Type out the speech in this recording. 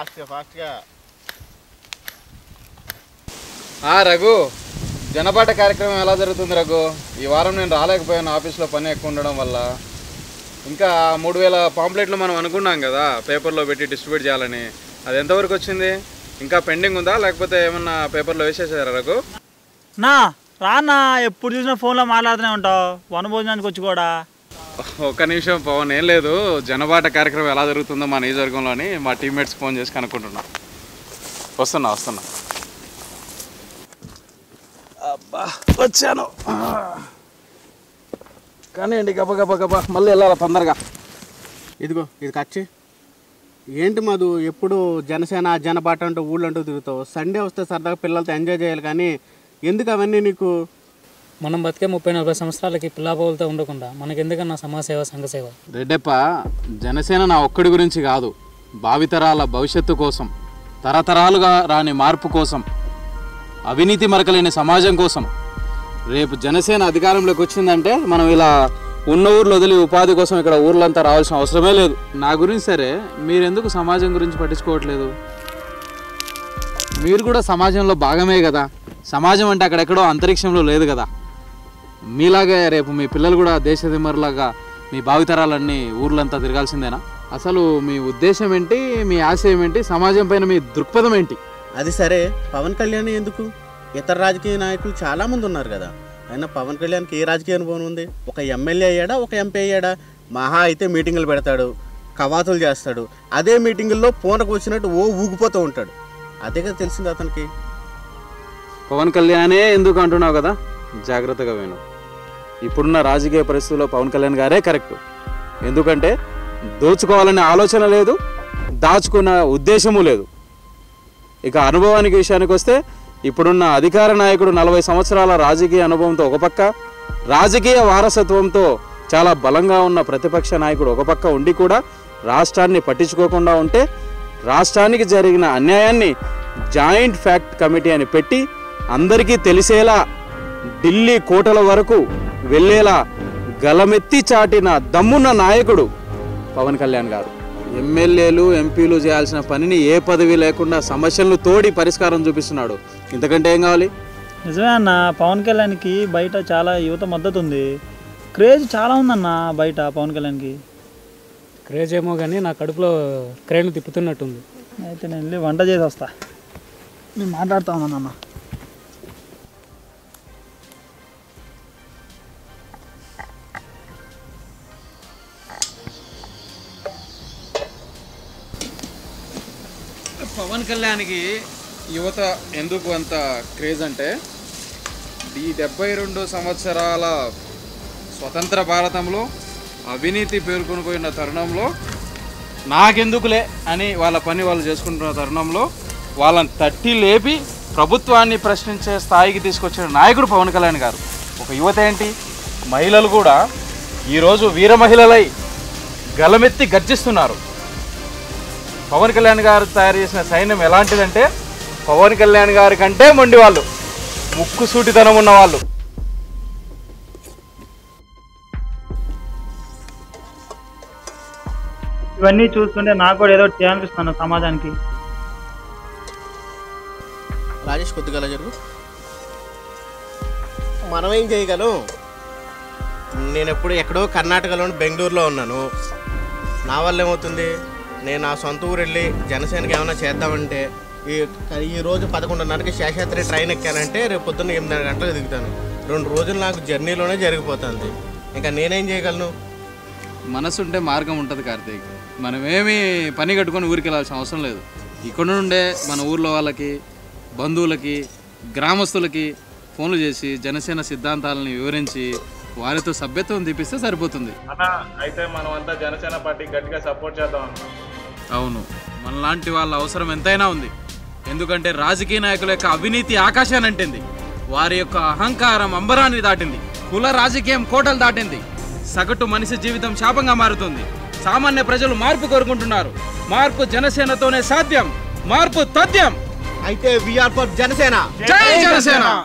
ఫాస్ట్గా ఫాస్ట్గా. ఆ రఘు జనపాట కార్యక్రమం ఎలా జరుగుతుంది రఘు? ఈ వారం నేను రాలేకపోయాను ఆఫీస్లో పని ఎక్కువ ఉండడం వల్ల. ఇంకా మూడు వేల పాంప్లెట్లు మనం అనుకున్నాం కదా పేపర్లో పెట్టి డిస్ట్రిబ్యూట్ చేయాలని. అది ఎంతవరకు వచ్చింది? ఇంకా పెండింగ్ ఉందా? లేకపోతే ఏమన్నా పేపర్లో వేసేసారా రఘు? నా రానా ఎప్పుడు చూసినా ఫోన్లో మాట్లాడుతూనే ఉంటావు. వనభోజనానికి వచ్చి కూడా. ఒక్క నిమిషం పవన్ ఏం లేదు. జనబాట కార్యక్రమం ఎలా జరుగుతుందో మా నియోజకవర్గంలోని మా టీమ్మేట్స్ ఫోన్ చేసి కనుక్కుంటున్నా. వస్తున్నా వస్తున్నా. అబ్బా వచ్చాను. కానీ అండి గబ గబ గబ. మళ్ళీ వెళ్ళాలి తొందరగా? ఇదిగో ఇది కచ్చి ఏంటి మధు ఎప్పుడు జనసేన జనబాట అంటూ ఊళ్ళో అంటూ తిరుగుతావు? సండే వస్తే సరదాగా పిల్లలతో ఎంజాయ్ చేయాలి కానీ ఎందుకు అవన్నీ నీకు మనం బతికే ముప్పై నలభై సంవత్సరాలకి పిల్లాపోలతో ఉండకుండా మనకెందుకన్నా సమాజ సేవ సంఘ సేవ? రెడ్డప్ప జనసేన నా ఒక్కడి గురించి కాదు. భావితరాల భవిష్యత్తు కోసం తరతరాలుగా రాని మార్పు కోసం అవినీతి మరకలేని సమాజం కోసం. రేపు జనసేన అధికారంలోకి వచ్చిందంటే మనం ఇలా ఉన్న ఊర్లు వదిలి ఉపాధి కోసం ఇక్కడ ఊర్లంతా రావాల్సిన అవసరమే లేదు. నా గురించి సరే మీరెందుకు సమాజం గురించి పట్టించుకోవట్లేదు? మీరు కూడా సమాజంలో భాగమే కదా. సమాజం అంటే అక్కడెక్కడో అంతరిక్షంలో లేదు కదా. మీలాగే రేపు మీ పిల్లలు కూడా దేశదిమ్మరులాగా మీ భావితరాలన్నీ ఊర్లంతా తిరగాల్సిందేనా? అసలు మీ ఉద్దేశం ఏంటి? మీ ఆశయం ఏంటి సమాజం పైన మీ దృక్పథం ఏంటి? అది సరే. పవన్ కళ్యాణ్ ఎందుకు? ఇతర రాజకీయ నాయకులు చాలా మంది ఉన్నారు కదా. అయినా పవన్ కళ్యాణ్కి ఏ రాజకీయ అనుభవం ఉంది? ఒక ఎమ్మెల్యే అయ్యాడా? ఒక ఎంపీ అయ్యాడా? మహా అయితే మీటింగులు పెడతాడు. కవాతులు చేస్తాడు. అదే మీటింగుల్లో పూనకు వచ్చినట్టు ఓ ఊగిపోతూ ఉంటాడు. అదే కదా తెలిసింది అతనికి. పవన్ కళ్యాణే ఎందుకు అంటున్నావు కదా? జాగ్రత్తగా విను. ఇప్పుడున్న రాజకీయ పరిస్థితుల్లో పవన్ కళ్యాణ్ గారే కరెక్ట్. ఎందుకంటే దోచుకోవాలనే ఆలోచన లేదు దాచుకున్న ఉద్దేశము లేదు. ఇక అనుభవానికి విషయానికి వస్తే ఇప్పుడున్న అధికార నాయకుడు నలభై సంవత్సరాల రాజకీయ అనుభవంతో ఒక పక్క రాజకీయ వారసత్వంతో చాలా బలంగా ఉన్న ప్రతిపక్ష నాయకుడు ఒక పక్క ఉండి కూడా రాష్ట్రాన్ని పట్టించుకోకుండా ఉంటే రాష్ట్రానికి జరిగిన అన్యాయాన్ని జాయింట్ ఫ్యాక్ట్ కమిటీ అని పెట్టి అందరికీ తెలిసేలా ఢిల్లీ కోటల వరకు వెళ్ళేలా గలమెత్తి చాటిన దమ్మున్న నాయకుడు పవన్ కళ్యాణ్ గారు. ఎమ్మెల్యేలు ఎంపీలు చేయాల్సిన పనిని ఏ పదవి లేకుండా సమస్యలను తోడి పరిష్కారం చూపిస్తున్నాడు. ఇంతకంటే ఏం కావాలి? నిజమే అన్న పవన్ కళ్యాణ్కి బయట చాలా యువత మద్దతు ఉంది క్రేజ్ చాలా ఉందన్న బయట పవన్ కళ్యాణ్కి. క్రేజ్ ఏమో కానీ నా కడుపులో క్రేన్ తిప్పుతున్నట్టుంది. అయితే నేను వెళ్ళి వంట చేసి వస్తా. నేను మాట్లాడుతా పవన్ కళ్యాణ్కి యువత ఎందుకు అంత క్రేజ్ అంటే ఈ డెబ్బై రెండు సంవత్సరాల స్వతంత్ర భారతంలో అవినీతి పేర్కొని పోయిన తరుణంలో నాకెందుకులే అని వాళ్ళ పని వాళ్ళు చేసుకుంటున్న తరుణంలో వాళ్ళని తట్టి లేపి ప్రభుత్వాన్ని ప్రశ్నించే స్థాయికి తీసుకొచ్చిన నాయకుడు పవన్ కళ్యాణ్ గారు. ఒక యువత ఏంటి? మహిళలు కూడా ఈరోజు వీర మహిళలై గలమెత్తి గర్జిస్తున్నారు. పవన్ కళ్యాణ్ గారు తయారు చేసిన సైన్యం ఎలాంటిదంటే పవన్ కళ్యాణ్ గారి కంటే మొండి వాళ్ళు. ముక్కు సూటితనం ఉన్న వాళ్ళు. ఇవన్నీ చూస్తుంటే నాకు కూడా ఏదో ఒకటి చేయాలనిపిస్తున్నాను సమాజానికి. రాజేష్ కొద్దిగా జరుగు. మనం ఏం చేయగలం? నేను ఎప్పుడు ఎక్కడో కర్ణాటకలోని బెంగళూరులో ఉన్నాను. నా వల్ల ఏమవుతుంది? నేను నా సొంత ఊరు వెళ్ళి జనసేనకి ఏమైనా చేద్దామంటే ఈ ఈ రోజు పదకొండున్నరకి శేషాద్రి ట్రైన్ ఎక్కానంటే రేపు పొద్దున్న ఎనిమిది గంటలకు దిగుతాను. రెండు రోజులు నాకు జర్నీలోనే జరిగిపోతుంది. ఇంకా నేనేం చేయగలను? మనసు ఉంటే మార్గం ఉంటుంది కార్తీక్. మనమేమి పని కట్టుకొని ఊరికి వెళ్ళాల్సిన అవసరం లేదు. ఇక్కడ నుండే మన ఊర్లో వాళ్ళకి బంధువులకి గ్రామస్తులకి ఫోన్లు చేసి జనసేన సిద్ధాంతాలని వివరించి వారితో సభ్యత్వం తీపిస్తే సరిపోతుంది. అన్న అయితే మనం అంతా జనసేన పార్టీకి గట్టిగా సపోర్ట్ చేద్దాం అన్న. అవును. మనలాంటి వాళ్ళ అవసరం ఎంతైనా ఉంది. ఎందుకంటే రాజకీయ నాయకుల యొక్క అవినీతి ఆకాశాన్ని అంటింది. వారి యొక్క అహంకారం అంబరాన్ని దాటింది. కుల రాజకీయం కోటలు దాటింది. సగటు మనిషి జీవితం శాపంగా మారుతుంది. సామాన్య ప్రజలు మార్పు కోరుకుంటున్నారు. మార్పు జనసేనతోనే సాధ్యం. మార్పు తథ్యం. అయితే వీఆర్ ఫర్ జనసేన. జై జనసేన!